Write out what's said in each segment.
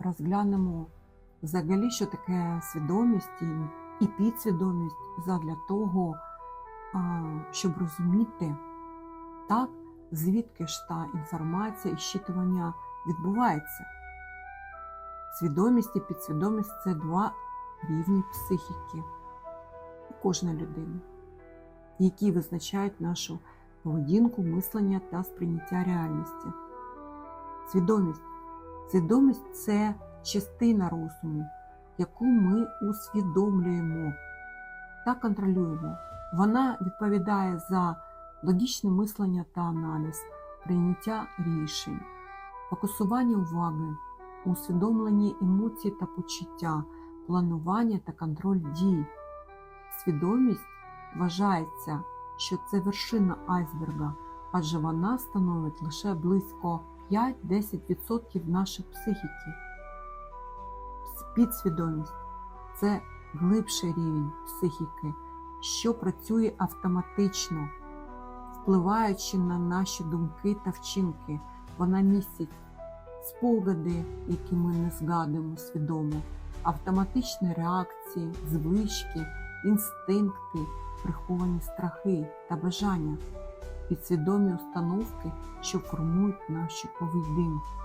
Розглянемо взагалі, що таке свідомість і- підсвідомість задля того, щоб розуміти так, звідки ж та інформація і щитування відбувається. Свідомість і підсвідомість це два рівні психіки кожної людини, які визначають нашу поведінку, мислення та сприйняття реальності. Свідомість. Свідомість це частина розуму, яку ми усвідомлюємо та контролюємо. Вона відповідає за логічне мислення та аналіз, прийняття рішень, фокусування уваги, усвідомлення емоцій та почуття, планування та контроль дій. Свідомість вважається, що це вершина айсберга, адже вона становить лише близько 5-10% нашої психіки. Підсвідомість це глибший рівень психіки, що працює автоматично, впливаючи на наші думки та вчинки. Вона містить спогади, які ми не згадуємо свідомо, автоматичні реакції, звички, інстинкти, приховані страхи та бажання, підсвідомі установки, що формують нашу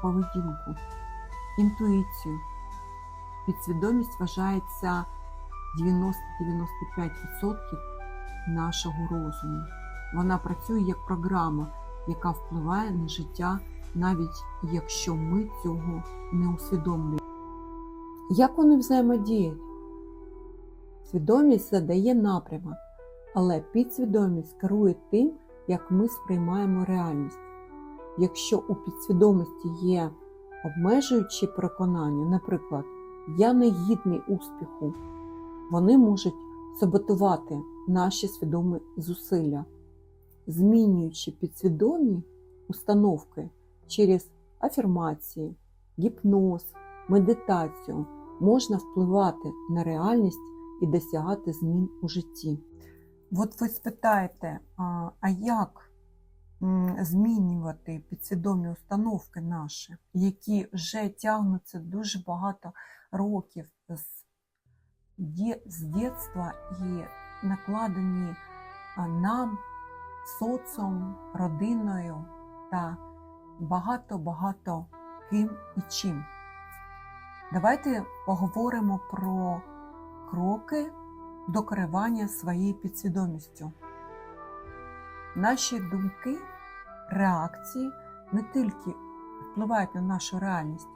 поведінку, інтуїцію. Підсвідомість вважається 90-95% нашого розуму. Вона працює як програма, яка впливає на життя, навіть якщо ми цього не усвідомлюємо. Як вони взаємодіють? Свідомість задає напрямок, але підсвідомість керує тим, як ми сприймаємо реальність. Якщо у підсвідомості є обмежуючі переконання, наприклад, я не гідний успіху, вони можуть саботувати наші свідомі зусилля, змінюючи підсвідомі установки через афірмації, гіпноз, медитацію, можна впливати на реальність і досягати змін у житті. От ви спитаєте, а, як змінювати підсвідомі установки наші, які вже тягнуться дуже багато років з, з дитинства і накладені нам, соціумом, родиною та багато-багато ким і чим. Давайте поговоримо про кроки до керування своєю підсвідомістю. Наші думки, реакції не тільки впливають на нашу реальність,